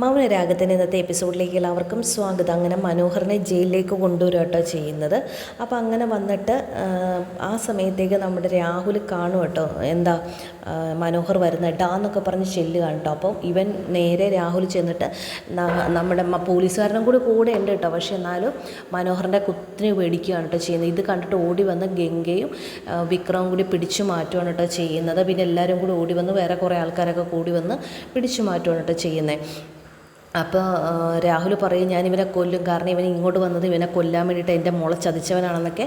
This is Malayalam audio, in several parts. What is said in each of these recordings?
മൗനരാഗത്തിന്റെ ഇന്നത്തെ എപ്പിസോഡിലേക്ക് എല്ലാവർക്കും സ്വാഗതം. അങ്ങനെ മനോഹറിനെ ജയിലിലേക്ക് കൊണ്ടുവരട്ടോ ചെയ്യുന്നത്. അപ്പോൾ അങ്ങനെ വന്നിട്ട് ആ, സമയത്തേക്ക് നമ്മുടെ രാഹുൽ കാണും കേട്ടോ. എന്താ മനോഹർ വരുന്ന ഡാന്നൊക്കെ പറഞ്ഞ് ചെല്ലുക കേട്ടോ. അപ്പം ഇവൻ നേരെ രാഹുൽ ചെന്നിട്ട് നമ്മുടെ പോലീസുകാരനും കൂടി കൂടെ ഉണ്ട് കേട്ടോ. പക്ഷെ എന്നാലും മനോഹറിന്റെ കുത്തിനെ പേടിക്കുകയാണ് കേട്ടോ ചെയ്യുന്നത്. ഇത് കണ്ടിട്ട് ഓടി വന്ന് ഗംഗയും വിക്രമും കൂടി പിടിച്ചു മാറ്റുകയാണ് കേട്ടോ ചെയ്യുന്നത്. പിന്നെ എല്ലാവരും കൂടി ഓടി വന്ന് വേറെ കുറേ ആൾക്കാരൊക്കെ കൂടി വന്ന് പിടിച്ചു മാറ്റുകയാണ് കേട്ടോ ചെയ്യുന്നത്. അപ്പോൾ രാഹുൽ പറയും ഞാൻ ഇവനെ കൊല്ലും. കാരണം ഇവൻ ഇങ്ങോട്ട് വന്നത് ഇവനെ കൊല്ലാൻ വേണ്ടിയിട്ട് എന്റെ മുള ചതിച്ചവനാണെന്നൊക്കെ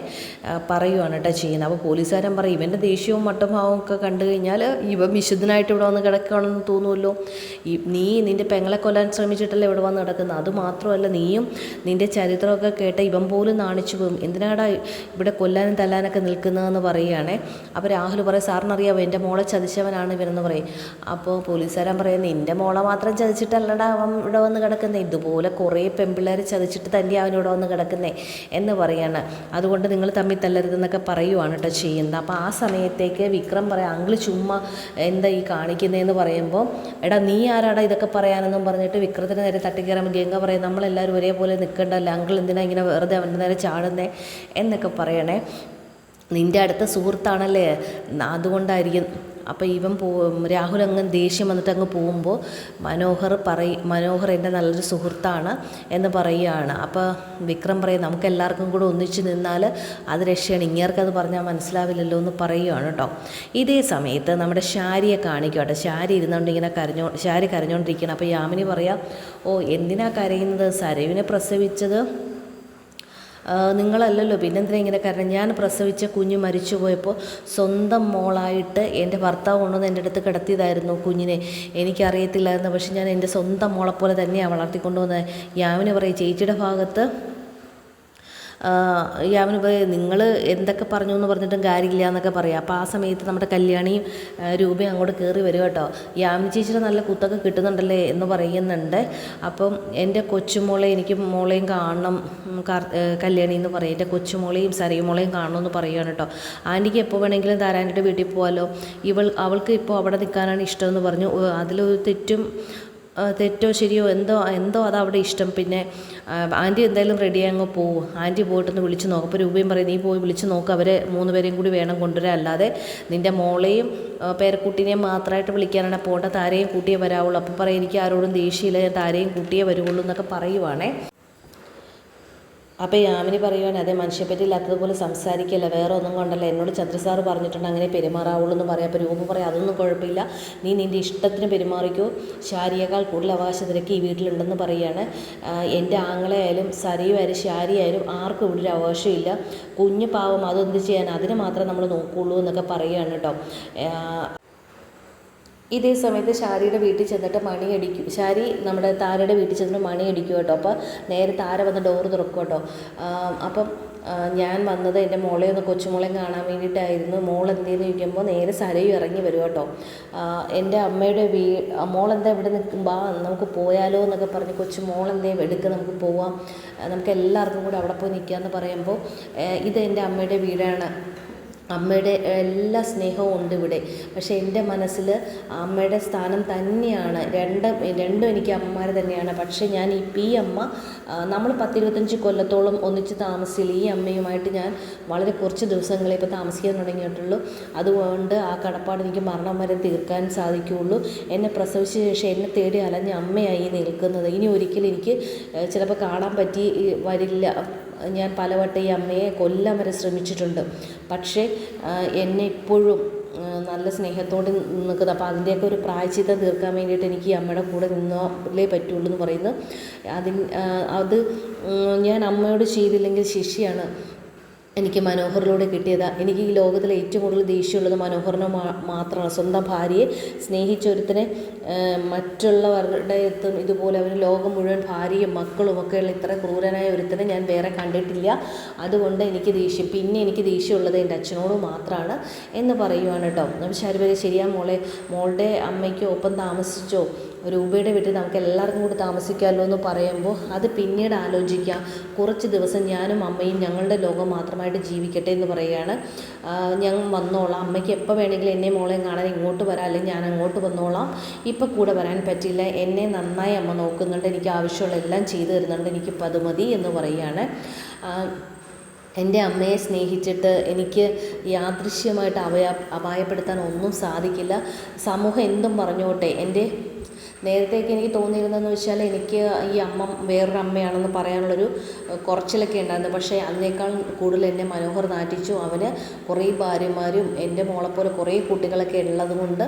പറയുവാണ് കേട്ടോ ചെയ്യുന്നത്. അപ്പോൾ പോലീസുകാരൻ പറയും ഇവന്റെ ദേഷ്യവും മട്ടഭാവവും ഒക്കെ കണ്ടു കഴിഞ്ഞാൽ ഇവ വിശുദ്ധനായിട്ട് ഇവിടെ വന്ന് കിടക്കുകയാണെന്ന് തോന്നുമല്ലോ ഈ നീ നിന്റെ പെങ്ങളെ കൊല്ലാൻ ശ്രമിച്ചിട്ടല്ലേ ഇവിടെ വന്ന് കിടക്കുന്നത്? അതുമാത്രമല്ല നീയും നിന്റെ ചരിത്രമൊക്കെ കേട്ട് ഇവൻ പോലും നാണിച്ചു പോകും എന്തിനാടാ ഇവിടെ കൊല്ലാനും തല്ലാനൊക്കെ നിൽക്കുന്നതെന്ന് പറയുകയാണേ? അപ്പോൾ രാഹുൽ പറയും സാറിനറിയാമോ എന്റെ മോളെ ചതിച്ചവനാണ് ഇവനെന്ന് പറയും. അപ്പോൾ പോലീസുകാരൻ പറയും നിന്റെ മോളെ മാത്രം ചതിച്ചിട്ടല്ലടാ അവൻ ഇവിടെ വന്ന് കിടക്കുന്നത് ഇതുപോലെ കുറേ പെമ്പിള്ളേർ ചതിച്ചിട്ട് തന്നെ അവൻ ഇവിടെ വന്ന് കിടക്കുന്നേ എന്ന് പറയാണ്. അതുകൊണ്ട് നിങ്ങൾ തമ്മിൽ തല്ലരുതെന്നൊക്കെ പറയുവാണ് കേട്ടോ ചെയ്യുന്നത്. അപ്പോൾ ആ സമയത്തേക്ക് വിക്രം പറയാം അങ്കിൾ ചുമ്മാ എന്താ ഈ കാണിക്കുന്നതെന്ന് പറയുമ്പോൾ എടാ നീ ആരാടാ ഇതൊക്കെ പറയാനെന്നും പറഞ്ഞിട്ട് വിക്രത്തിന് നേരെ തട്ടിക്കയറാൻ ഗംഗ പറയും നമ്മളെല്ലാവരും ഒരേപോലെ നിൽക്കണ്ടല്ലോ അങ്കിൾ എന്തിനാ ഇങ്ങനെ വെറുതെ അവന്റെ നേരെ ചാടുന്നേ? എന്നൊക്കെ പറയണേ. നിന്റെ അടുത്ത സുഹൃത്താണല്ലേ? അതുകൊണ്ടായിരിക്കും അപ്പോൾ ഇവൻ പോ രാഹുൽ അങ്ങ് ദേഷ്യം വന്നിട്ട് അങ്ങ് പോകുമ്പോൾ മനോഹർ പറയ മനോഹർ എന്റെ നല്ലൊരു സുഹൃത്താണ് എന്ന് പറയുകയാണ്. അപ്പോൾ വിക്രം പറയും നമുക്ക് എല്ലാവർക്കും കൂടെ ഒന്നിച്ച് നിന്നാൽ അത് രക്ഷയാണ്. ഇങ്ങേർക്കത് പറഞ്ഞാൽ മനസ്സിലാവില്ലല്ലോ എന്ന് പറയുകയാണ് കേട്ടോ. ഇതേ സമയത്ത് നമ്മുടെ ശാരിയെ കാണിക്കും കേട്ടോ. ശാരി ഇരുന്നുകൊണ്ട് ഇങ്ങനെ കരഞ്ഞോ ശാരി കരഞ്ഞുകൊണ്ടിരിക്കണം അപ്പോൾ യാമിനി പറയാം ഓ എന്തിനാ കരയുന്നത്? സരവിനെ പ്രസവിച്ചത് നിങ്ങളല്ലല്ലോ പിന്നെന്തിനാ ഇങ്ങനെ കാരണം ഞാൻ പ്രസവിച്ച കുഞ്ഞ് മരിച്ചു പോയപ്പോൾ സ്വന്തം മോളായിട്ട് എന്റെ ഭർത്താവ് കൊണ്ടുവന്ന് എന്റെ അടുത്ത് കിടത്തിയതായിരുന്നു കുഞ്ഞിനെ. എനിക്കറിയത്തില്ലായിരുന്നു പക്ഷെ ഞാൻ എന്റെ സ്വന്തം മോളെപ്പോലെ തന്നെയാണ് വളർത്തിക്കൊണ്ടുവന്നത്. യാവിനെ പറയും ചേച്ചിയുടെ ഭാഗത്ത് യാമിന് നിങ്ങൾ എന്തൊക്കെ പറഞ്ഞു എന്ന് പറഞ്ഞിട്ടും കാര്യമില്ല എന്നൊക്കെ പറയാം. അപ്പോൾ ആ സമയത്ത് നമ്മുടെ കല്യാണിയും രൂപയും അങ്ങോട്ട് കയറി വരും കേട്ടോ. യാമിനി ചേച്ചിയുടെ നല്ല കുത്തൊക്കെ കിട്ടുന്നുണ്ടല്ലേ എന്ന് പറയുന്നുണ്ട്. അപ്പം എന്റെ കൊച്ചുമോളെ എനിക്ക് മോളെയും കാണണം കല്യാണി എന്ന് പറയും. എന്റെ കൊച്ചുമോളെയും സരയുമോളെയും കാണണമെന്ന് പറയുകയാണ് കേട്ടോ. ആന്റിക്ക് എപ്പോൾ വേണമെങ്കിലും താരാന്റെ വീട്ടിൽ പോകാമല്ലോ ഇവൾ അവൾക്ക് ഇപ്പോൾ അവിടെ നിൽക്കാനാണ് ഇഷ്ടമെന്ന് പറഞ്ഞു. അതിലൊരു തെറ്റും തെറ്റോ ശരിയോ എന്തോ എന്തോ അത് അവിടെ ഇഷ്ടം. പിന്നെ ആന്റി എന്തായാലും റെഡി അങ്ങ് പോവും. ആന്റി പോയിട്ടൊന്ന് വിളിച്ച് നോക്കും. അപ്പോൾ രൂപയും പറയും നീ പോയി വിളിച്ച് നോക്ക്. അവരെ മൂന്ന് പേരെയും കൂടി വേണം കൊണ്ടുവരാൻ. അല്ലാതെ നിന്റെ മോളെയും പേരക്കുട്ടീനെയും മാത്രമായിട്ട് വിളിക്കാനാണ്. പോകേണ്ടത് താരയും കൂട്ടിയേ വരാവുള്ളൂ. അപ്പം പറയും എനിക്ക് ആരോടും ദേഷ്യമില്ല. ഞാൻ താരയും കൂട്ടിയേ വരുള്ളൂ എന്നൊക്കെ പറയുവാണേ. അപ്പോൾ യാമിനി പറയുവാണ് അതേ മനുഷ്യപ്പറ്റി ഇല്ലാത്തതുപോലെ സംസാരിക്കില്ല വേറെ ഒന്നും കൊണ്ടല്ല. എന്നോട് ചന്ദ്ര സാറ് പറഞ്ഞിട്ടുണ്ട് അങ്ങനെ പെരുമാറാവുള്ളൂ എന്ന് പറയാം. അപ്പോൾ രൂപ പറയാം അതൊന്നും കുഴപ്പമില്ല. നീ നിന്റെ ഇഷ്ടത്തിന് പെരുമാറിക്കോ. ശാരിയേക്കാൾ കൂടുതൽ അവകാശത്തിനൊക്കെ ഈ വീട്ടിലുണ്ടെന്ന് പറയുകയാണ് എന്റെ ആങ്ങളെയായാലും സരിയുമായാലും ശാരിയായാലും ആർക്കും ഇവിടെ ഒരു അവകാശമില്ല. കുഞ്ഞു പാവം അതെന്ത് ചെയ്യാൻ അതിന് മാത്രമേ നമ്മൾ നോക്കുകയുള്ളൂ എന്നൊക്കെ പറയുകയാണ് കേട്ടോ. ഇതേ സമയത്ത് ശാരിയുടെ വീട്ടിൽ ചെന്നിട്ട് മണിയടിക്കും. ഷാരി നമ്മുടെ താരയുടെ വീട്ടിൽ ചെന്നിട്ട് മണിയടിക്കും കേട്ടോ. അപ്പോൾ നേരെ താര വന്ന് ഡോറ് തുറക്കും കേട്ടോ. അപ്പം ഞാൻ വന്നത് എന്റെ മോളെ ഒന്ന് കൊച്ചുമോളെയും കാണാൻ വേണ്ടിയിട്ടായിരുന്നു. മോൾ എന്തേന്ന് ചോദിക്കുമ്പോൾ നേരെ സരയും ഇറങ്ങി വരും കേട്ടോ. എന്റെ അമ്മയുടെ വീ ആ, മോളെന്താ ഇവിടെ നിൽക്കും? ബാ നമുക്ക് പോയാലോ എന്നൊക്കെ പറഞ്ഞ് കൊച്ചു മോളെന്തേ എടുക്ക നമുക്ക് പോവാം. നമുക്ക് എല്ലാവർക്കും കൂടെ അവിടെ പോയി നിൽക്കുക എന്ന് പറയുമ്പോൾ ഇത് എന്റെ അമ്മയുടെ വീടാണ്. അമ്മയുടെ എല്ലാ സ്നേഹവും ഉണ്ട് ഇവിടെ. പക്ഷെ എന്റെ മനസ്സിൽ അമ്മയുടെ സ്ഥാനം തന്നെയാണ്. രണ്ടും രണ്ടും എനിക്ക് അമ്മമാർ തന്നെയാണ്. പക്ഷേ ഞാൻ ഈ പി അമ്മ നമ്മൾ പത്തിരുപത്തഞ്ച് കൊല്ലത്തോളം ഒന്നിച്ച് താമസിച്ചില്ല. ഈ അമ്മയുമായിട്ട് ഞാൻ വളരെ കുറച്ച് ദിവസങ്ങളെ ഇപ്പോൾ താമസിക്കാൻ തുടങ്ങിയിട്ടുള്ളൂ. അതുകൊണ്ട് ആ കടപ്പാട് എനിക്ക് മരണം വരെ തീർക്കാൻ സാധിക്കുകയുള്ളൂ. എന്നെ പ്രസവിച്ച ശേഷം എന്നെ തേടി അലഞ്ഞ അമ്മയായി നിൽക്കുന്നത്. ഇനി ഒരിക്കലും എനിക്ക് ചിലപ്പോൾ കാണാൻ പറ്റി വരില്ല. ഞാൻ പലവട്ടം ഈ അമ്മയെ കൊല്ലാൻ വരെ ശ്രമിച്ചിട്ടുണ്ട്. പക്ഷേ എന്നെ ഇപ്പോഴും നല്ല സ്നേഹത്തോടെ നിൽക്കുന്നത്. അപ്പോൾ അതിന്റെയൊക്കെ ഒരു പ്രായച്ചിത്തം തീർക്കാൻ വേണ്ടിയിട്ട് എനിക്ക് ഈ അമ്മയുടെ കൂടെ നിന്നാലേ പറ്റുള്ളൂ എന്ന് പറയുന്നു. അതിന് അത് ഞാൻ അമ്മയോട് ചെയ്തില്ലെങ്കിൽ ശിക്ഷയാണ്. എനിക്ക് മനോഹറിലൂടെ കിട്ടിയത്. എനിക്ക് ഈ ലോകത്തിലെ ഏറ്റവും കൂടുതൽ ദേഷ്യമുള്ളത് മനോഹറിനെ മാത്രമാണ്. സ്വന്തം ഭാര്യയെ സ്നേഹിച്ച ഒരുത്തനെ മറ്റുള്ളവരുടെ അടുത്തും ഇതുപോലെ അവർ ലോകം മുഴുവൻ ഭാര്യയും മക്കളും ഒക്കെയുള്ള ഇത്ര ക്രൂരനായ ഒരുത്തനെ ഞാൻ വേറെ കണ്ടിട്ടില്ല. അതുകൊണ്ട് എനിക്ക് ദേഷ്യം പിന്നെ എനിക്ക് ദേഷ്യമുള്ളത് എന്റെ അച്ഛനോട് മാത്രമാണ് എന്ന് പറയുവാണ് കേട്ടോ. അപ്പം ശരിയാ മോളെ. മോളുടെ അമ്മയ്ക്ക് ഒപ്പം താമസിച്ചോ? രൂപയുടെ വീട്ടിൽ നമുക്ക് എല്ലാവർക്കും കൂടി താമസിക്കാമല്ലോ എന്ന് പറയുമ്പോൾ അത് പിന്നീട് ആലോചിക്കാം. കുറച്ച് ദിവസം ഞാനും അമ്മയും ഞങ്ങളുടെ ലോകം മാത്രമായിട്ട് ജീവിക്കട്ടെ എന്ന് പറയുകയാണ്. ഞങ്ങൾ വന്നോളാം. അമ്മയ്ക്ക് എപ്പോൾ വേണമെങ്കിലും എന്നെ മോളെയും കാണാൻ ഇങ്ങോട്ട് വരാം അല്ലെങ്കിൽ ഞാൻ അങ്ങോട്ട് വന്നോളാം. ഇപ്പം കൂടെ വരാൻ പറ്റില്ല. എന്നെ നന്നായി അമ്മ നോക്കുന്നുണ്ട്. എനിക്ക് ആവശ്യമുള്ള എല്ലാം ചെയ്തു തരുന്നുണ്ട്. എനിക്കിപ്പോൾ അത് മതി എന്ന് പറയുകയാണ്. എന്റെ അമ്മയെ സ്നേഹിച്ചിട്ട് എനിക്ക് യാദൃശ്യമായിട്ട് അപയ അപായപ്പെടുത്താൻ ഒന്നും സാധിക്കില്ല. സമൂഹം എന്തും പറഞ്ഞോട്ടെ എന്റെ നേരത്തെയൊക്കെ എനിക്ക് തോന്നിയിരുന്നതെന്ന് വെച്ചാൽ എനിക്ക് ഈ അമ്മ വേറൊരു അമ്മയാണെന്ന് പറയാനുള്ളൊരു കുറച്ചിലൊക്കെ ഉണ്ടായിരുന്നു. പക്ഷേ അതിനേക്കാൾ കൂടുതൽ എന്നെ മനോഹർ നാറ്റിച്ചു. അവന് കുറേ ഭാര്യമാരും എന്റെ മോളെപ്പോലെ കുറേ കുട്ടികളൊക്കെ ഉള്ളത് കൊണ്ട്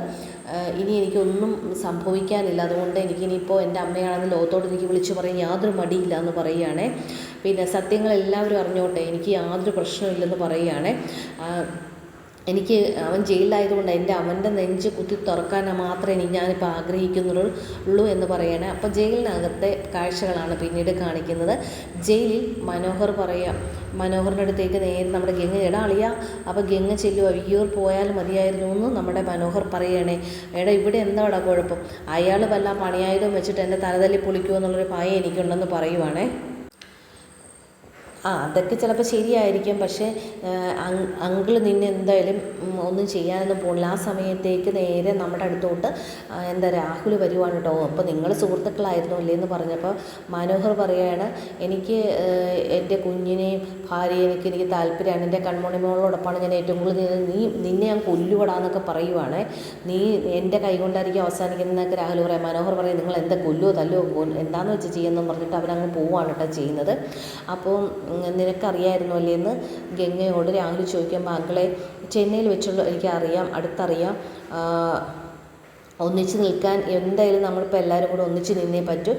ഇനി എനിക്കൊന്നും സംഭവിക്കാനില്ല. അതുകൊണ്ട് എനിക്കിനിയിപ്പോൾ എന്റെ അമ്മയാണെന്ന് ലോകത്തോട് എനിക്ക് വിളിച്ചു പറയും യാതൊരു മടിയില്ല എന്ന് പറയുകയാണേ. പിന്നെ സത്യങ്ങൾ എല്ലാവരും അറിഞ്ഞോട്ടെ എനിക്ക് യാതൊരു പ്രശ്നമില്ലെന്ന് പറയുകയാണേ. എനിക്ക് അവൻ ജയിലിലായതുകൊണ്ട് എന്റെ അവന്റെ നെഞ്ച് കുത്തി തുറക്കാൻ മാത്രമേ ഇനി ഞാനിപ്പോൾ ആഗ്രഹിക്കുന്നുള്ളൂ എന്ന് പറയണേ. അപ്പോൾ ജയിലിനകത്തെ കാഴ്ചകളാണ് പിന്നീട് കാണിക്കുന്നത്. ജയിലിൽ മനോഹർ പറയാം മനോഹറിന്റെ അടുത്തേക്ക് നേരെ നമ്മുടെ ഗംഗ എടാ അളിയാ അപ്പോൾ ഗംഗ ചെല്ലുക അയ്യോർ പോയാൽ മതിയായിരുന്നു എന്ന് നമ്മുടെ മനോഹർ പറയണേ. എടാ ഇവിടെ എന്താടാ കുഴപ്പം? അയാൾ വല്ല പണിയായുധം വെച്ചിട്ട് എന്റെ തലതല്ലി പൊളിക്കുമോ എന്നുള്ളൊരു ഭയം എനിക്കുണ്ടെന്ന് പറയുവാണേ. ആ അതൊക്കെ ചിലപ്പോൾ ശരിയായിരിക്കും. പക്ഷേ അങ്കിൾ നിന്നെ എന്തായാലും ഒന്നും ചെയ്യാനൊന്നും പോണില്ല. ആ സമയത്തേക്ക് നേരെ നമ്മുടെ അടുത്തോട്ട് എന്താ രാഹുൽ വരുവാണ് കേട്ടോ. അപ്പോൾ നിങ്ങൾ സുഹൃത്തുക്കളായിരുന്നു അല്ലേ എന്ന് പറഞ്ഞപ്പോൾ മനോഹർ പറയുകയാണ് എനിക്ക് എന്റെ കുഞ്ഞിനെയും ഭാര്യയെ എനിക്ക് താല്പര്യമാണ്. എന്റെ കൺമണിമോളോടൊപ്പമാണ് ഞാൻ ഏറ്റവും കൂടുതൽ നീ നിന്നെ ഞാൻ കൊല്ലുവടാന്നൊക്കെ പറയുവാണേ. നീ എന്റെ കൈ കൊണ്ടായിരിക്കും അവസാനിക്കുന്നതൊക്കെ രാഹുൽ പറയാം. മനോഹർ പറയും നിങ്ങൾ എന്താ കൊല്ലുവോ തല്ലുവോ എന്താണെന്ന് വെച്ച് ചെയ്യുന്നതെന്ന് പറഞ്ഞിട്ട് അവരങ്ങ് പോവുകയാണ് കേട്ടോ ചെയ്യുന്നത്. അപ്പോൾ നിനക്കറിയായിരുന്നു അല്ലേ എന്ന് ഗംഗയോട് രാഹുൽ ചോദിക്കുമ്പോൾ അങ്കിളെ ചെന്നൈയിൽ വെച്ചുള്ള എനിക്കറിയാം അടുത്തറിയാം. ഒന്നിച്ച് നിൽക്കാൻ എന്തായാലും നമ്മളിപ്പോൾ എല്ലാവരും കൂടെ ഒന്നിച്ച് നിന്നേ പറ്റൂ.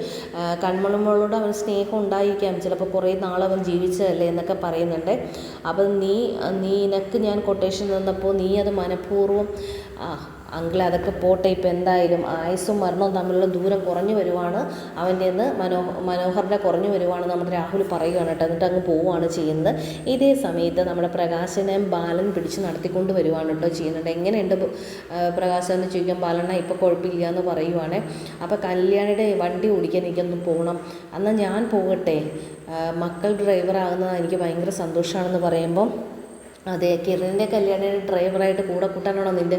കൺമണുമ്പോളോട് അവൻ സ്നേഹം ഉണ്ടായിരിക്കാം. ചിലപ്പോൾ കുറേ നാളവൻ ജീവിച്ചതല്ലേ എന്നൊക്കെ പറയുന്നുണ്ട്. അപ്പം നീ നീ നിനക്ക് ഞാൻ കൊട്ടേഷൻ തന്നപ്പോൾ നീ അത് മനഃപൂർവം അങ്കിളെ അതൊക്കെ പോട്ടെ ഇപ്പം എന്തായാലും ആയുസ്സും മരണവും തമ്മിലുള്ള ദൂരം കുറഞ്ഞു വരുവാണ്. അവന്റെ നിന്ന് മനോ മനോഹറിന്റെ കുറഞ്ഞു വരുവാണ് നമ്മുടെ രാഹുൽ പറയുകയാണ് കേട്ടോ. എന്നിട്ട് അങ്ങ് പോവുകയാണ് ചെയ്യുന്നത്. ഇതേ സമയത്ത് നമ്മുടെ പ്രകാശനെ ബാലൻ പിടിച്ച് നടത്തിക്കൊണ്ട് വരുവാണ് കേട്ടോ ചെയ്യുന്നുണ്ട് എങ്ങനെയുണ്ട് പ്രകാശൻ എന്ന് ചോദിക്കാൻ ബാലണ്ണ ഇപ്പോൾ കുഴപ്പമില്ല എന്ന് പറയുവാണ്. അപ്പോൾ കല്യാണിയുടെ വണ്ടി ഓടിക്കാൻ എനിക്കൊന്ന് പോകണം എന്നാൽ ഞാൻ പോകട്ടെ. മക്കൾ ഡ്രൈവറാകുന്നത് എനിക്ക് ഭയങ്കര സന്തോഷമാണെന്ന് പറയുമ്പം അതെ കിരണിന്റെ കല്യാണത്തിന് ഡ്രൈവറായിട്ട് കൂടെ കൂട്ടാനാണോ നിന്റെ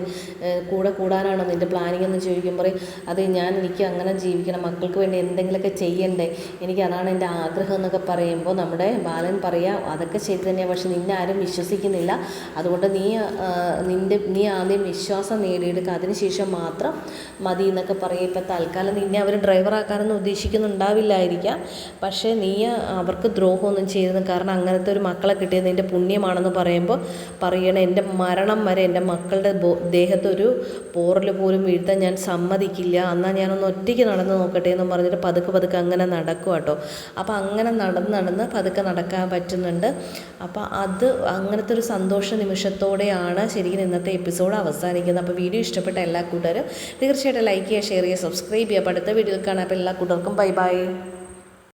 കൂടെ കൂടാനാണോ നിന്റെ പ്ലാനിങ് എന്ന് ചോദിക്കുമ്പോൾ അത് ഞാൻ എനിക്ക് അങ്ങനെ ജീവിക്കണം മക്കൾക്ക് വേണ്ടി എന്തെങ്കിലുമൊക്കെ ചെയ്യണ്ടേ എനിക്ക് അതാണ് എന്റെ ആഗ്രഹം എന്നൊക്കെ പറയുമ്പോൾ നമ്മുടെ ബാലൻ പറയാം അതൊക്കെ ശരി തന്നെയാണ് പക്ഷെ നിന്നെ ആരും വിശ്വസിക്കുന്നില്ല. അതുകൊണ്ട് നീ നിന്റെ നീ ആദ്യം വിശ്വാസം നേടിയെടുക്കുക അതിനുശേഷം മാത്രം മതി എന്നൊക്കെ പറയും. ഇപ്പം തൽക്കാലം നിന്നെ അവർ ഡ്രൈവറാക്കാനൊന്നും ഉദ്ദേശിക്കുന്നുണ്ടാവില്ലായിരിക്കാം. പക്ഷേ നീ അവർക്ക് ദ്രോഹമൊന്നും ചെയ്തത് കാരണം അങ്ങനത്തെ ഒരു മക്കളെ കിട്ടിയത് നിന്റെ പുണ്യമാണെന്ന് പറയുമ്പോൾ പറയുമ്പോൾ പറയണം എന്റെ മരണം വരെ എന്റെ മക്കളുടെ ദേഹത്തൊരു പോറൽ പോലും വീഴ്ത്താൻ ഞാൻ സമ്മതിക്കില്ല. എന്നാൽ ഞാനൊന്ന് ഒറ്റയ്ക്ക് നടന്ന് നോക്കട്ടെ എന്ന് പറഞ്ഞിട്ട് പതുക്കെ പതുക്കെ അങ്ങനെ നടക്കും കേട്ടോ. അപ്പോൾ അങ്ങനെ നടന്ന് നടന്ന് പതുക്കെ നടക്കാൻ പറ്റുന്നുണ്ട്. അപ്പോൾ അത് അങ്ങനത്തെ ഒരു സന്തോഷ നിമിഷത്തോടെയാണ് ശരിക്കും ഇന്നത്തെ എപ്പിസോഡ് അവസാനിക്കുന്നത്. അപ്പോൾ വീഡിയോ ഇഷ്ടപ്പെട്ട എല്ലാ കൂട്ടരും തീർച്ചയായിട്ടും ലൈക്ക് ചെയ്യുക ഷെയർ ചെയ്യുക സബ്സ്ക്രൈബ് ചെയ്യുക. അപ്പോൾ അടുത്ത വീഡിയോ കാണാം. അപ്പോൾ എല്ലാ കൂട്ടർക്കും ബൈ ബൈ.